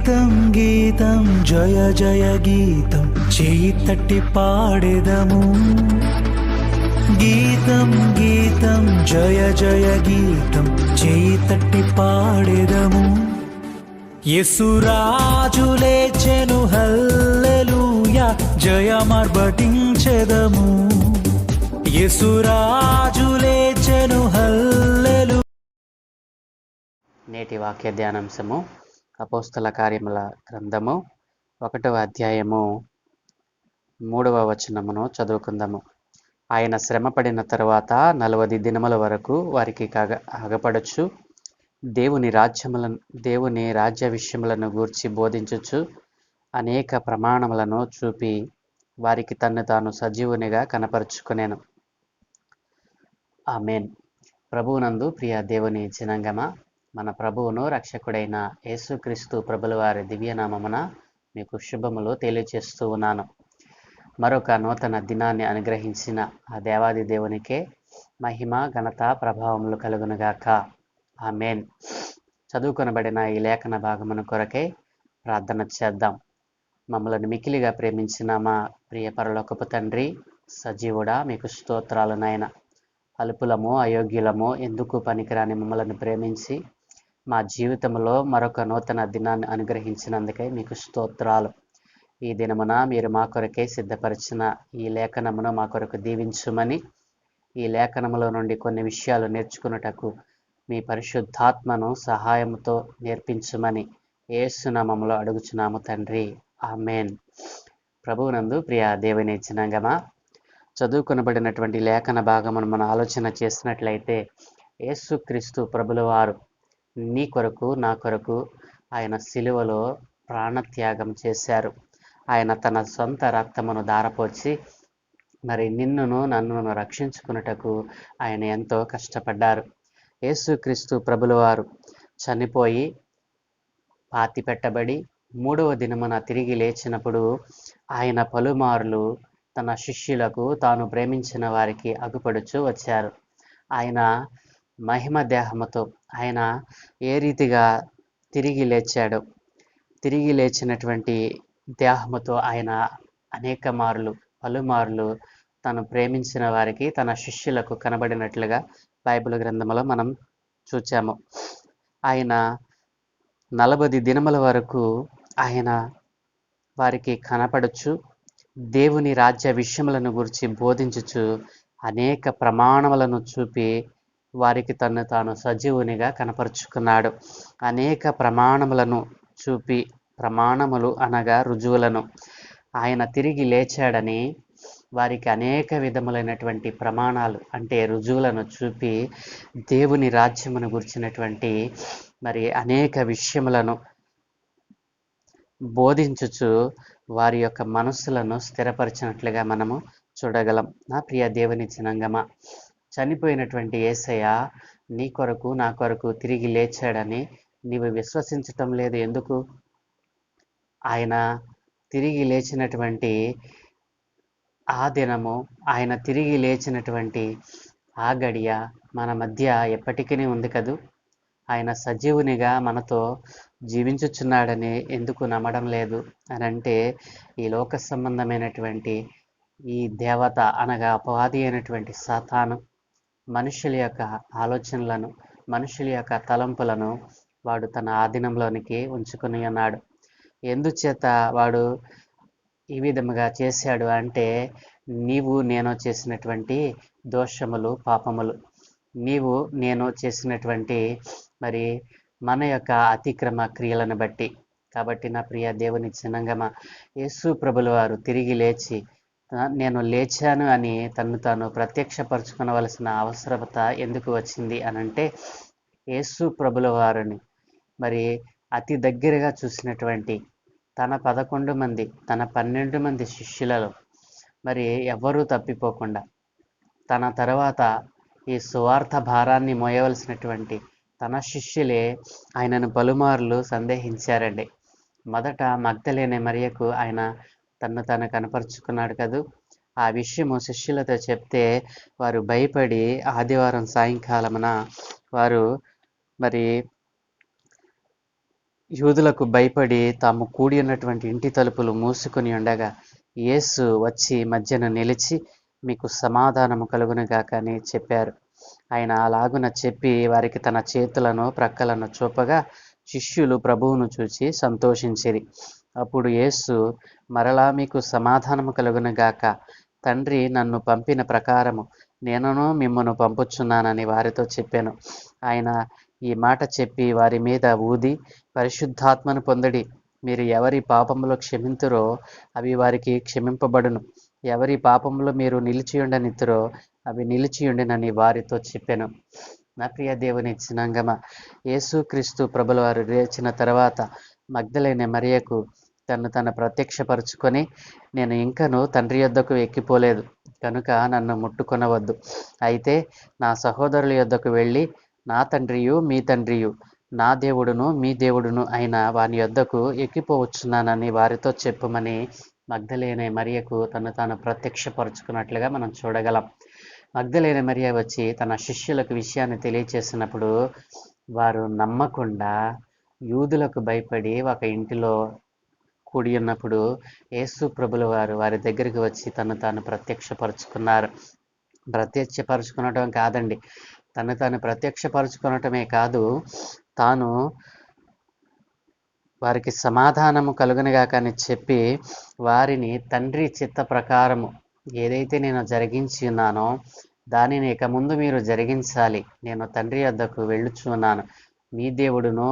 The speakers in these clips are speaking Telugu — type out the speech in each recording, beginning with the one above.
గీతం గీతం జయ జయ గీతం చేయి తట్టి పాడెదము. గీతం గీతం జయ జయ గీతం చేయి తట్టి పాడెదము. యేసురాజు లేచెను హల్లెలూయా జయమర్బటించెదము యేసురాజు లేచెను హల్లెలు నేటి వాక్య ధ్యానాంశము అపోస్తల కార్యముల గ్రంథము ఒకటవ అధ్యాయము మూడవ వచనమును చదువుకుందాము. ఆయన శ్రమపడిన తరువాత నలవది దినముల వరకు వారికి కాగ ఆగపడచ్చు. దేవుని రాజ్యములను దేవుని రాజ్య విషయములను గూర్చి బోధించచ్చు అనేక ప్రమాణములను చూపి వారికి తన్ను తాను సజీవునిగా కనపరుచుకునేను. ఆమెన్. ప్రభువునందు ప్రియ దేవుని జనంగమ మన ప్రభువును రక్షకుడైన యేసుక్రీస్తు ప్రభుల వారి దివ్యనామమున మీకు శుభములు తెలియజేస్తూ ఉన్నాను. మరొక నూతన దినాన్ని అనుగ్రహించిన ఆ దేవాది దేవునికే మహిమ ఘనత ప్రభావములు కలుగునుగాక. మేన్ చదువుకొనబడిన ఈ లేఖన భాగమును కొరకై ప్రార్థన చేద్దాం. మమ్మల్ని మికిలిగా ప్రేమించిన మా ప్రియ పరలోకపు తండ్రి సజీవుడా మీకు స్తోత్రాలు నాయన. అల్పులము అయోగ్యులము ఎందుకు పనికిరాని మమ్మల్ని ప్రేమించి మా జీవితంలో మరొక నూతన దినాన్ని అనుగ్రహించినందుకై మీకు స్తోత్రాలు. ఈ దినమున మీరు మా కొరకే సిద్ధపరిచిన ఈ లేఖనమును మా కొరకు దీవించుమని ఈ లేఖనములో నుండి కొన్ని విషయాలు నేర్చుకున్నటకు మీ పరిశుద్ధాత్మను సహాయముతో నేర్పించుమని ఏసునామములో అడుగుచున్నాము తండ్రి. ఆమెన్. ప్రభువునందు ప్రియ దేవుని జనాంగమా చదువుకొనబడినటువంటి లేఖన భాగమును మనం ఆలోచన చేసినట్లయితే యేసుక్రీస్తు ప్రభుల వారు నీ కొరకు నా కొరకు ఆయన సిలువలో ప్రాణత్యాగం చేశారు. ఆయన తన సొంత రక్తమును దారపోచి మరి నిన్నును నన్నును రక్షించుకున్నటకు ఆయన ఎంతో కష్టపడ్డారు. యేసుక్రీస్తు ప్రభులవారు చనిపోయి పాతి పెట్టబడి మూడవ దినమున తిరిగి లేచినప్పుడు ఆయన పలుమార్లు తన శిష్యులకు తాను ప్రేమించిన వారికి అగుపడుచు వచ్చారు. ఆయన మహిమ దేహముతో ఆయన ఏ రీతిగా తిరిగి లేచాడు తిరిగి లేచినటువంటి దేహముతో ఆయన అనేక మార్లు పలుమార్లు తను ప్రేమించిన వారికి తన శిష్యులకు కనబడినట్లుగా బైబిల్ గ్రంథంలో మనం చూచాము. ఆయన నలభై దినముల వరకు ఆయన వారికి కనపడచ్చు దేవుని రాజ్య విషయములను గురించి బోధించుచు అనేక ప్రమాణములను చూపి వారికి తను తాను సజీవునిగా కనపరుచుకున్నాడు. అనేక ప్రమాణములను చూపి ప్రమాణములు అనగా రుజువులను ఆయన తిరిగి లేచాడని వారికి అనేక విధములైనటువంటి ప్రమాణాలు అంటే రుజువులను చూపి దేవుని రాజ్యమును గురించినటువంటి మరి అనేక విషయములను బోధించుచు వారి యొక్క మనస్సులను స్థిరపరిచినట్లుగా మనము చూడగలం. నా ప్రియ దేవుని జనంగమ చనిపోయినటువంటి ఏసయ్య నీ కొరకు నా కొరకు తిరిగి లేచాడని నీవు విశ్వసించటం లేదు. ఎందుకు? ఆయన తిరిగి లేచినటువంటి ఆ దినము ఆయన తిరిగి లేచినటువంటి ఆ గడియ మన మధ్య ఎప్పటికీ ఉంది కదూ? ఆయన సజీవునిగా మనతో జీవించుచున్నాడని ఎందుకు నమ్మడం లేదు? అని అంటే ఈ లోక సంబంధమైనటువంటి ఈ దేవత అనగా అపవాది అయినటువంటి సాతాను. మనుషుల యొక్క ఆలోచనలను మనుషుల యొక్క తలంపులను వాడు తన ఆధీనంలోనికి ఉంచుకుని ఉన్నాడు. ఎందుచేత వాడు ఈ విధముగా చేశాడు అంటే నీవు నేను చేసినటువంటి దోషములు పాపములు. నీవు నేను చేసినటువంటి మరి మన యొక్క అతిక్రమ క్రియలను బట్టి. కాబట్టి నా ప్రియ దేవుని చిన్నంగమ యేసు ప్రభుల వారు తిరిగి లేచి నేను లేచాను అని తను తాను ప్రత్యక్షపరచుకునవలసిన అవసరత ఎందుకు వచ్చింది అని అంటే యేసు ప్రభుల వారిని మరి అతి దగ్గరగా చూసినటువంటి తన పదకొండు మంది తన పన్నెండు మంది శిష్యులలో మరి ఎవరూ తప్పిపోకుండా తన తర్వాత ఈ సువార్థ భారాన్ని మోయవలసినటువంటి తన శిష్యులే ఆయనను పలుమార్లు సందేహించారండి. మొదట మగ్ధలేని మరియకు ఆయన తను తను కనపరుచుకున్నాడు కదూ. ఆ విషయము శిష్యులతో చెప్తే వారు భయపడి ఆదివారం సాయంకాలమున వారు మరి యూదులకు భయపడి తాము కూడి ఉన్నటువంటి ఇంటి తలుపులు మూసుకొని ఉండగా యేసు వచ్చి మధ్యన నిలిచి మీకు సమాధానము కలుగునుగాక అని చెప్పారు. ఆయన అలాగున చెప్పి వారికి తన చేతులను ప్రక్కలను చూపగా శిష్యులు ప్రభువును చూచి సంతోషించిరి. అప్పుడు యేసు మరలా మీకు సమాధానము కలుగునుగాక తండ్రి నన్ను పంపిన ప్రకారము నేనును మిమ్మను పంపుచున్నానని వారితో చెప్పాను. ఆయన ఈ మాట చెప్పి వారి మీద ఊది పరిశుద్ధాత్మను పొందడి. మీరు ఎవరి పాపములో క్షమింతురో అవి వారికి క్షమింపబడును. ఎవరి పాపములో మీరు నిలిచియుండనిత్తురో అవి నిలిచియుండినని వారితో చెప్పాను. నా ప్రియ దేవుని చిన్నంగమ యేసుక్రీస్తు ప్రభుల వారు రేచిన తర్వాత మగ్ధలైన మరియకు తను తను ప్రత్యక్షపరుచుకొని నేను ఇంకను తండ్రి యొద్దకు ఎక్కిపోలేదు కనుక నన్ను ముట్టుకొనవద్దు. అయితే నా సహోదరుల యొద్దకు వెళ్ళి నా తండ్రియు మీ తండ్రియు నా దేవుడును మీ దేవుడును అయిన వాని యొద్దకు ఎక్కిపోవచ్చున్నానని వారితో చెప్పుమని మగ్ధలేనే మరియకు తను తాను ప్రత్యక్షపరుచుకున్నట్లుగా మనం చూడగలం. మగ్ధలేని మరియ వచ్చి తన శిష్యులకు విషయాన్ని తెలియచేసినప్పుడు వారు నమ్మకుండా యూదులకు భయపడి ఒక ఇంటిలో కూడి ఉన్నప్పుడు యేసు ప్రభుల వారు వారి దగ్గరికి వచ్చి తను తాను ప్రత్యక్షపరుచుకున్నారు. ప్రత్యక్షపరుచుకునటం కాదండి. తను తాను ప్రత్యక్షపరుచుకునటమే కాదు తాను వారికి సమాధానము కలుగునుగాక కానీ చెప్పి వారిని తండ్రి చిత్త ప్రకారము ఏదైతే నేను జరిగించి ఉన్నానో దానిని ఇక ముందు మీరు జరిగించాలి. నేను తండ్రి వద్దకు వెళ్ళుచున్నాను మీ దేవుడును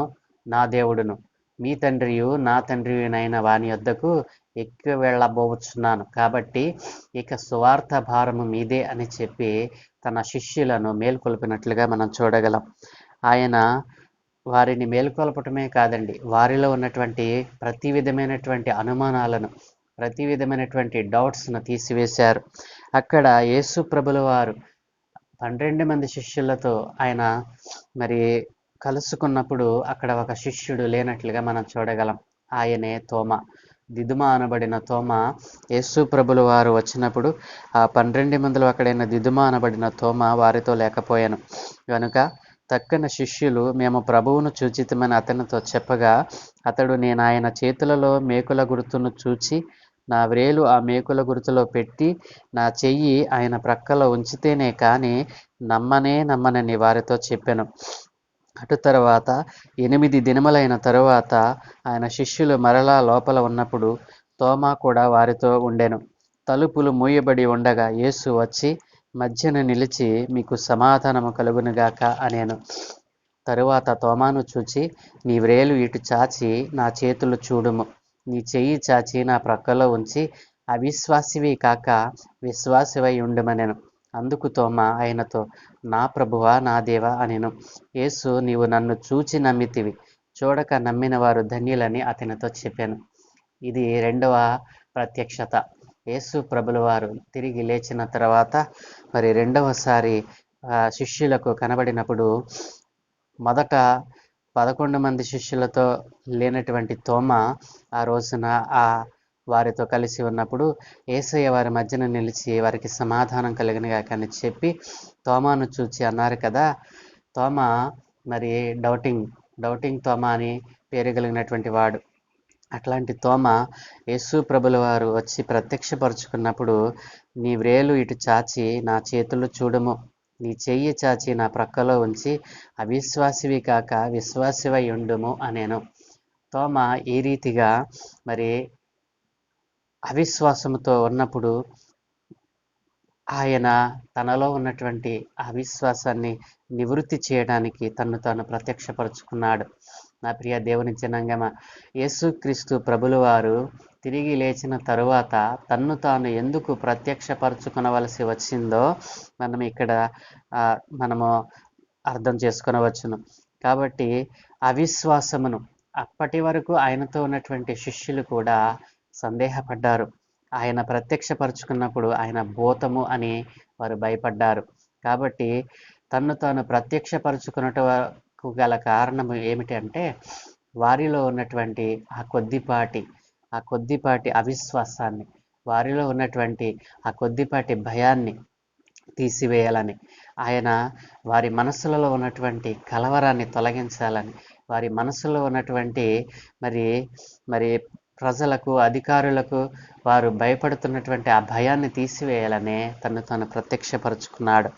నా దేవుడును. మీ తండ్రియు నా తండ్రియునైన వాని వద్దకు ఎక్కువ వెళ్ళబోచున్నాను. కాబట్టి ఇక సువార్త భారము మీదే అని చెప్పి తన శిష్యులను మేల్కొల్పినట్లుగా మనం చూడగలం. ఆయన వారిని మేల్కొల్పటమే కాదండి వారిలో ఉన్నటువంటి ప్రతి విధమైనటువంటి అనుమానాలను ప్రతి విధమైనటువంటి డౌట్స్ను తీసివేశారు. అక్కడ యేసు ప్రభుల వారు పన్నెండు మంది శిష్యులతో ఆయన మరి కలుసుకున్నప్పుడు అక్కడ ఒక శిష్యుడు లేనట్లుగా మనం చూడగలం. ఆయనే తోమ. దిదుమ అనబడిన తోమ యేసు ప్రభుల వారు వచ్చినప్పుడు ఆ పన్నెండు మందిలో అక్కడైన దిదుమ అనబడిన తోమ వారితో లేకపోయాను. కనుక తక్కిన శిష్యులు మేము ప్రభువును చూచితమని అతనితో చెప్పగా అతడు నేను ఆయన చేతులలో మేకుల గుర్తును చూచి నా వ్రేలు ఆ మేకుల గుర్తులో పెట్టి నా చెయ్యి ఆయన ప్రక్కలో ఉంచితేనే కానీ నమ్మనే నమ్మనని వారితో చెప్పాను. అటు తర్వాత ఎనిమిది దినములైన తరువాత ఆయన శిష్యులు మరలా లోపల ఉన్నప్పుడు తోమా కూడా వారితో ఉండెను. తలుపులు మూయబడి ఉండగా యేసు వచ్చి మధ్యన నిలిచి మీకు సమాధానము కలుగునుగాక అనేను. తరువాత తోమాను చూచి నీ వ్రేలు ఇటు చాచి నా చేతులు చూడుము. నీ చెయ్యి చాచి నా ప్రక్కలో ఉంచి అవిశ్వాసివి కాక విశ్వాసివై ఉండమనెను. అందుకు తోమ ఆయనతో నా ప్రభువా నా దేవా అనిను. యేసు నీవు నన్ను చూచి నమ్మితివి. చూడక నమ్మిన వారు ధన్యులని అతనితో చెప్పాను. ఇది రెండవ ప్రత్యక్షత. యేసు ప్రభుల వారు తిరిగి లేచిన తర్వాత మరి రెండవసారి శిష్యులకు కనబడినప్పుడు మొదట పదకొండు మంది శిష్యులతో లేనటువంటి తోమ ఆ రోజున ఆ వారితో కలిసి ఉన్నప్పుడు ఏసయ్య వారి మధ్యన నిలిచి వారికి సమాధానం కలిగినగా కానీ చెప్పి తోమాను చూచి అన్నారు కదా తోమ మరి డౌటింగ్ డౌటింగ్ తోమ అని పేరు కలిగినటువంటి వాడు. అట్లాంటి తోమ యేసు ప్రభుల వారు వచ్చి ప్రత్యక్షపరుచుకున్నప్పుడు నీ వ్రేలు ఇటు చాచి నా చేతులు చూడము. నీ చెయ్యి చాచి నా ప్రక్కలో ఉంచి అవిశ్వాసివి కాక విశ్వాసివై ఉండుము అనేను. తోమ ఈ రీతిగా మరి అవిశ్వాసముతో ఉన్నప్పుడు ఆయన తనలో ఉన్నటువంటి అవిశ్వాసాన్ని నివృత్తి చేయడానికి తను తాను ప్రత్యక్షపరుచుకున్నాడు. నా ప్రియ దేవుని జనంగమ యేసుక్రీస్తు ప్రభులవారు తిరిగి లేచిన తరువాత తన్ను తాను ఎందుకు ప్రత్యక్షపరచుకునవలసి వచ్చిందో మనం ఇక్కడ మనము అర్థం చేసుకునవచ్చును. కాబట్టి అవిశ్వాసమును అప్పటి వరకు ఆయనతో ఉన్నటువంటి శిష్యులు కూడా సందేహపడ్డారు. ఆయన ప్రత్యక్షపరుచుకున్నప్పుడు ఆయన భూతము అని వారు భయపడ్డారు. కాబట్టి తన్ను తాను ప్రత్యక్షపరుచుకున్నటకు గల కారణం ఏమిటి అంటే వారిలో ఉన్నటువంటి ఆ కొద్దిపాటి ఆ కొద్దిపాటి అవిశ్వాసాన్ని వారిలో ఉన్నటువంటి ఆ కొద్దిపాటి భయాన్ని తీసివేయాలని ఆయన వారి మనసులలో ఉన్నటువంటి కలవరాన్ని తొలగించాలని వారి మనసులో ఉన్నటువంటి మరి మరి ప్రజలకు అధికారులకు వారు భయపడుతున్నటువంటి ఆ భయాన్ని తీసివేయాలనే తను తాను ప్రత్యక్షపరుచుకున్నాడు.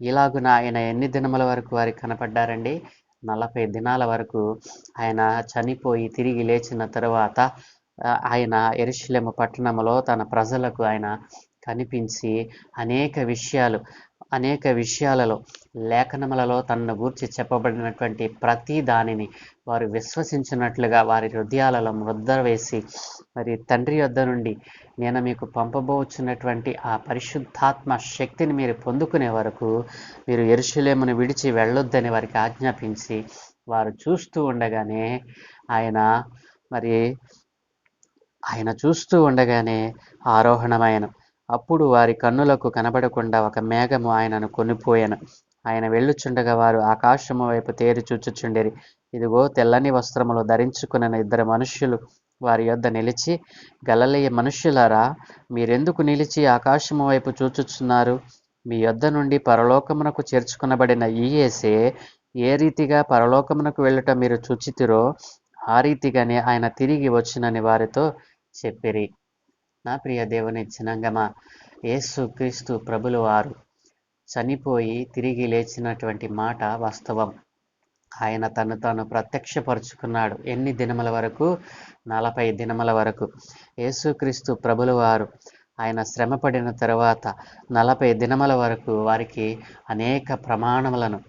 ఇలాగున ఆయన ఎన్ని దినముల వరకు వారికి కనపడ్డారండి? నలభై దినాల వరకు ఆయన చనిపోయి తిరిగి లేచిన తరువాత ఆయన ఎరుశలేమ పట్టణంలో తన ప్రజలకు ఆయన కనిపించి అనేక విషయాలు అనేక విషయాలలో లేఖనములలో తనను గూర్చి చెప్పబడినటువంటి ప్రతి దానిని వారు విశ్వసించినట్లుగా వారి హృదయాలలో ముద్ర వేసి మరి తండ్రి యొద్ద నుండి నేను మీకు పంపబోచున్నటువంటి ఆ పరిశుద్ధాత్మ శక్తిని మీరు పొందుకునే వరకు మీరు ఎరుశులేమును విడిచి వెళ్ళొద్దని వారికి ఆజ్ఞాపించి వారు చూస్తూ ఉండగానే ఆయన మరి ఆయన చూస్తూ ఉండగానే ఆరోహణమైన అప్పుడు వారి కన్నులకు కనబడకుండా ఒక మేఘము ఆయనను కొనిపోయాను. ఆయన వెళ్ళుచుండగా వారు ఆకాశము వైపు తేరి చూచుచుండేరి. ఇదిగో తెల్లని వస్త్రములు ధరించుకున్న ఇద్దరు మనుష్యులు వారి యొద్ద నిలిచి గలలయ్య మనుష్యులారా మీరెందుకు నిలిచి ఆకాశము వైపు చూచుచున్నారు? మీ యొద్ద నుండి పరలోకమునకు చేర్చుకునబడిన ఈ ఏ రీతిగా పరలోకమునకు వెళ్ళటం మీరు చూచితిరో ఆ రీతిగానే ఆయన తిరిగి వచ్చినని వారితో చెప్పిరి. నా ప్రియ దేవుని జనాంగమా యేసు క్రీస్తు ప్రభులు వారు చనిపోయి తిరిగి లేచినటువంటి మాట వాస్తవం. ఆయన తను తాను ప్రత్యక్షపరుచుకున్నాడు. ఎన్ని దినముల వరకు? నలభై దినముల వరకు. యేసుక్రీస్తు ప్రభుల వారు ఆయన శ్రమపడిన తర్వాత నలభై దినముల వరకు వారికి అనేక ప్రమాణములను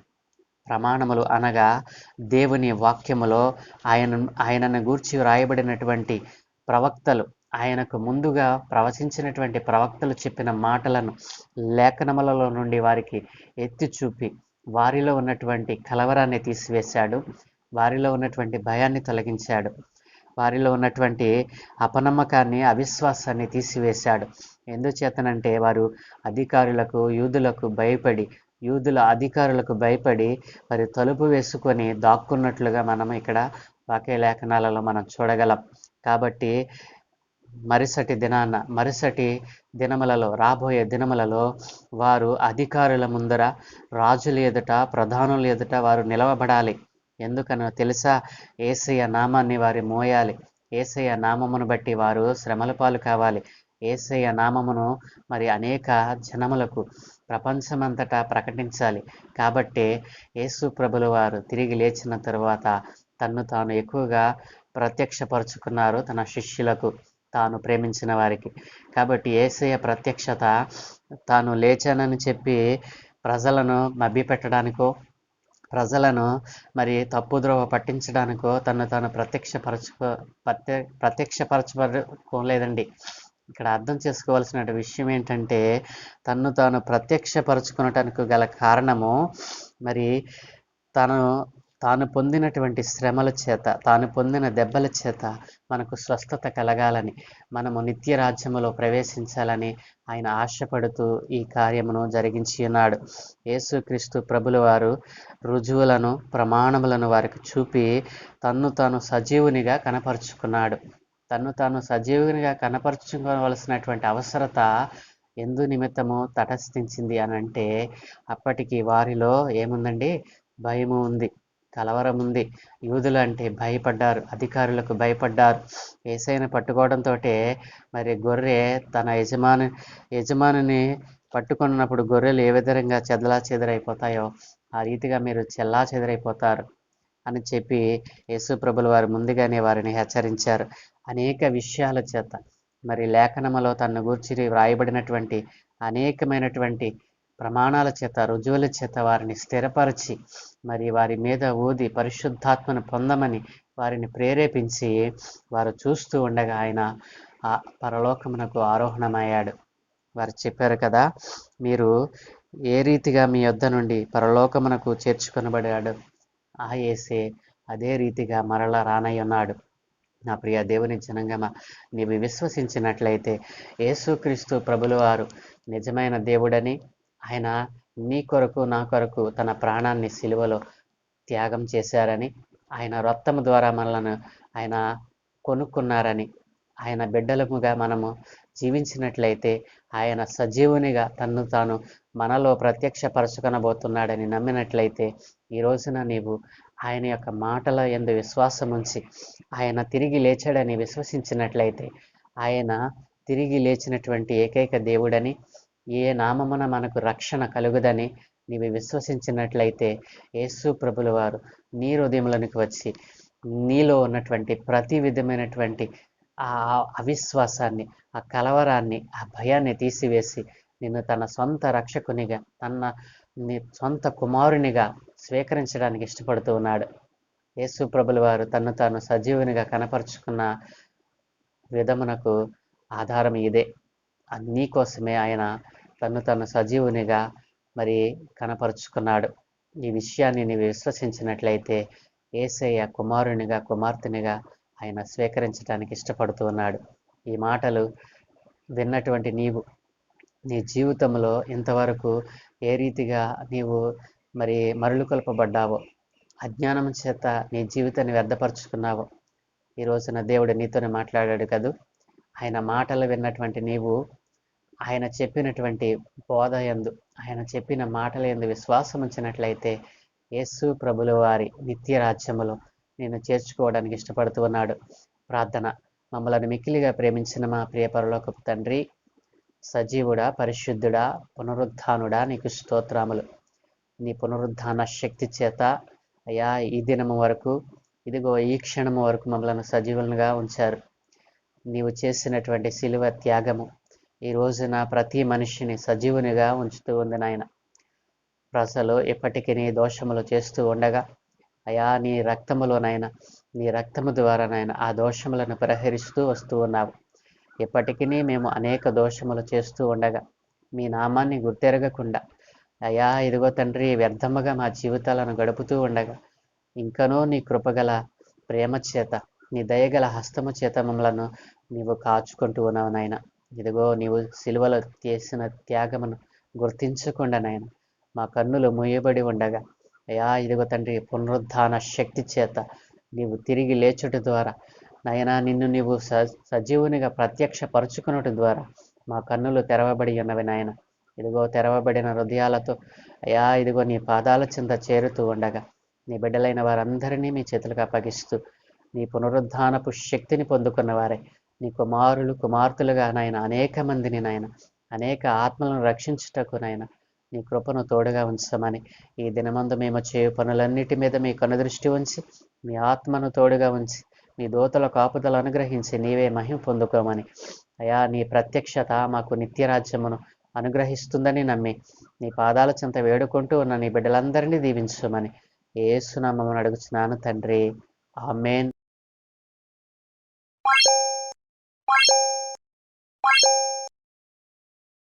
ప్రమాణములు అనగా దేవుని వాక్యములో ఆయన ఆయనను గూర్చి వ్రాయబడినటువంటి ప్రవక్తలు ఆయనకు ముందుగా ప్రవచించినటువంటి ప్రవక్తలు చెప్పిన మాటలను లేఖనములలో నుండి వారికి ఎత్తి చూపి వారిలో ఉన్నటువంటి కలవరాన్ని తీసివేశాడు. వారిలో ఉన్నటువంటి భయాన్ని తొలగించాడు. వారిలో ఉన్నటువంటి అపనమ్మకాన్ని అవిశ్వాసాన్ని తీసివేశాడు. ఎందుచేతనంటే వారు అధికారులకు యూదులకు భయపడి యూదుల అధికారులకు భయపడి వారి తలుపు వేసుకొని దాక్కున్నట్లుగా మనం ఇక్కడ వాక్య లేఖనాలలో మనం చూడగలం. కాబట్టి మరుసటి దినాన మరుసటి దినములలో రాబోయే దినములలో వారు అధికారుల ముందర రాజుల ఎదుట ప్రధానుల ఎదుట వారు నిలవబడాలి. ఎందుకనో తెలుసా? ఏసయ్య నామాన్ని వారి మోయాలి. ఏసయ్య నామమును బట్టి వారు శ్రమల పాలు కావాలి. ఏసయ్య నామమును మరి అనేక జనములకు ప్రపంచమంతటా ప్రకటించాలి. కాబట్టి యేసు ప్రభులు వారు తిరిగి లేచిన తరువాత తన్ను తాను ఎక్కువగా ప్రత్యక్షపరుచుకున్నారు తన శిష్యులకు. తాను ప్రేమించిన వారికి. కాబట్టి ఏసయ్య ప్రత్యక్షత తాను లేచానని చెప్పి ప్రజలను మభ్యపెట్టడానికో ప్రజలను మరి తప్పుద్రోవ పట్టించడానికో తను తాను ప్రత్యక్షపరచుకో ప్రత్య ప్రత్యక్షపరచుకోలేదండి ఇక్కడ అర్థం చేసుకోవాల్సిన విషయం ఏంటంటే తన్ను తాను ప్రత్యక్షపరచుకునటానికి గల కారణము మరి తను తాను పొందినటువంటి శ్రమల చేత తాను పొందిన దెబ్బల చేత మనకు స్వస్థత కలగాలని మనము నిత్య రాజ్యములో ప్రవేశించాలని ఆయన ఆశపడుతూ ఈ కార్యమును జరిగించి ఉన్నాడు. యేసుక్రీస్తు ప్రభుల వారు రుజువులను ప్రమాణములను వారికి చూపి తన్ను తాను సజీవునిగా కనపరుచుకున్నాడు. తన్ను తాను సజీవునిగా కనపరుచుకోవలసినటువంటి అవసరత ఎందు నిమిత్తము తటస్థించింది అని అంటే అప్పటికి వారిలో ఏముందండి? భయము ఉంది. కలవరం ఉంది యూదులు అంటే భయపడ్డారు అధికారులకు భయపడ్డారు. ఏసైన పట్టుకోవడంతో మరి గొర్రె తన యజమాని యజమానిని పట్టుకున్నప్పుడు గొర్రెలు ఏ విధంగా చెదలా చెదరైపోతాయో ఆ రీతిగా మీరు చెల్లా చెదరైపోతారు అని చెప్పి యేసు ప్రభుల వారు ముందుగానే వారిని హెచ్చరించారు. అనేక విషయాల చేత. మరి లేఖనములో తన గూర్చి వ్రాయబడినటువంటి అనేకమైనటువంటి ప్రమాణాల చేత రుజువుల చేత వారిని స్థిరపరిచి మరి వారి మీద ఊది పరిశుద్ధాత్మను పొందమని వారిని ప్రేరేపించి వారు చూస్తూ ఉండగా ఆయన ఆ పరలోకమునకు ఆరోహణమయ్యాడు. వారు చెప్పారు కదా మీరు ఏ రీతిగా మీ యొద్ద నుండి పరలోకమునకు చేర్చుకొనబడాడు? ఆ ఏసే అదే రీతిగా మరలా రానయ్యున్నాడు నా ప్రియ దేవుని జనంగమ నీవు విశ్వసించినట్లయితే యేసుక్రీస్తు ప్రభులవారు నిజమైన దేవుడని ఆయన నీ కొరకు నా కొరకు తన ప్రాణాన్ని సిలువలో త్యాగం చేశారని ఆయన రక్తము ద్వారా మనలను ఆయన కొనుక్కున్నారని ఆయన బిడ్డలముగా మనము జీవించినట్లయితే ఆయన సజీవునిగా తన్ను తాను మనలో ప్రత్యక్షపరచుకొనబోతున్నాడని నమ్మినట్లయితే ఈ రోజున నీవు ఆయన యొక్క మాటల ఎందు విశ్వాసం ఉంచి ఆయన తిరిగి లేచాడని విశ్వసించినట్లయితే ఆయన తిరిగి లేచినటువంటి ఏకైక దేవుడని ఏ నామమున మనకు రక్షణ కలుగుదని నీవు విశ్వసించినట్లయితే యేసు ప్రభుల వారు నీ హృదయంలోనికి వచ్చి నీలో ఉన్నటువంటి ప్రతి విధమైనటువంటి ఆ అవిశ్వాసాన్ని ఆ కలవరాన్ని ఆ భయాన్ని తీసివేసి నిన్ను తన సొంత రక్షకునిగా తన నీ సొంత కుమారునిగా స్వీకరించడానికి ఇష్టపడుతూ ఉన్నాడు. యేసు ప్రభుల వారు తను తాను సజీవునిగా కనపరుచుకున్న విధమునకు ఆధారం ఇదే. నీ కోసమే ఆయన తను తను సజీవునిగా మరి కనపరుచుకున్నాడు. ఈ విషయాన్ని నీవు విశ్వసించినట్లయితే ఏసయ్య కుమారునిగా కుమార్తెనిగా ఆయన స్వీకరించడానికి ఇష్టపడుతూ ఉన్నాడు. ఈ మాటలు విన్నటువంటి నీవు నీ జీవితంలో ఇంతవరకు ఏ రీతిగా నీవు మరి మరలుకొల్పబడ్డావో అజ్ఞానం చేత నీ జీవితాన్ని వ్యర్థపరుచుకున్నావో ఈ రోజున దేవుడు నీతోనే మాట్లాడాడు కదూ? ఆయన మాటలు విన్నటువంటి నీవు ఆయన చెప్పినటువంటి బోధ ఎందు ఆయన చెప్పిన మాటల ఎందు విశ్వాసం ఉంచినట్లయితే యేసు ప్రభుల వారి నిత్య రాజ్యములో నేను చేర్చుకోవడానికి ఇష్టపడుతూ ఉన్నాడు. ప్రార్థన. మమ్మలను మిక్కిలిగా ప్రేమించిన మా ప్రియపరలోక తండ్రి సజీవుడా పరిశుద్ధుడా పునరుద్ధానుడా నీకు స్తోత్రాములు. నీ పునరుద్ధాన శక్తి చేత అయ్యా ఈ దినము వరకు ఇదిగో ఈ క్షణము వరకు మమ్మలను సజీవులుగా ఉంచారు. నీవు చేసినటువంటి శిలువ త్యాగము ఈ రోజున ప్రతి మనిషిని సజీవునిగా ఉంచుతూ ఉంది నాయన. ప్రజలు ఎప్పటికీ నీ దోషములు చేస్తూ ఉండగా అయా నీ రక్తములోనైనా నీ రక్తము ద్వారా నాయన ఆ దోషములను పరిహరిస్తూ వస్తూ ఉన్నావు. ఇప్పటికీ మేము అనేక దోషములు చేస్తూ ఉండగా మీ నామాన్ని గుర్తెరగకుండా అయా ఇదిగో తండ్రి వ్యర్థముగా మా జీవితాలను గడుపుతూ ఉండగా ఇంకనూ నీ కృపగల ప్రేమ చేత నీ దయగల హస్తము చేత మమ్మలను నీవు కాచుకుంటూ ఉన్నావు నాయన. ఇదిగో నీవు సిలువలో చేసిన త్యాగమును గుర్తించకుండా నాయన మా కన్నులు మూయబడి ఉండగా అయా ఇదిగో తండ్రి పునరుద్ధాన శక్తి చేత నీవు తిరిగి లేచుట ద్వారా నాయనా నిన్ను నీవు స సజీవునిగా ప్రత్యక్ష పరుచుకున్నటి ద్వారా మా కన్నులు తెరవబడి ఉన్నవి నాయన. ఇదిగో తెరవబడిన హృదయాలతో అయా ఇదిగో నీ పాదాల చింత చేరుతూ ఉండగా నీ బిడ్డలైన వారందరినీ మీ చేతులకు అప్పగిస్తూ నీ పునరుద్ధానపు శక్తిని పొందుకున్న వారే నీ కుమారులు కుమార్తెలుగా నాయన అనేక మందిని నాయన అనేక ఆత్మలను రక్షించుటకు నాయన నీ కృపను తోడుగా ఉంచమని ఈ దినమందు మేము చేయు పనులన్నిటి మీద మీ కనుదృష్టి ఉంచి మీ ఆత్మను తోడుగా ఉంచి మీ దోతల కాపుదలు అనుగ్రహించి నీవే మహిమ పొందుకోమని. అయా నీ ప్రత్యక్షత మాకు నిత్యరాజ్యమును అనుగ్రహిస్తుందని నమ్మి నీ పాదాల చెంత వేడుకుంటూ ఉన్న నీ బిడ్డలందరినీ దీవించమని ఏసునామమును అడుగుచున్నాను తండ్రి. ఆమెన్.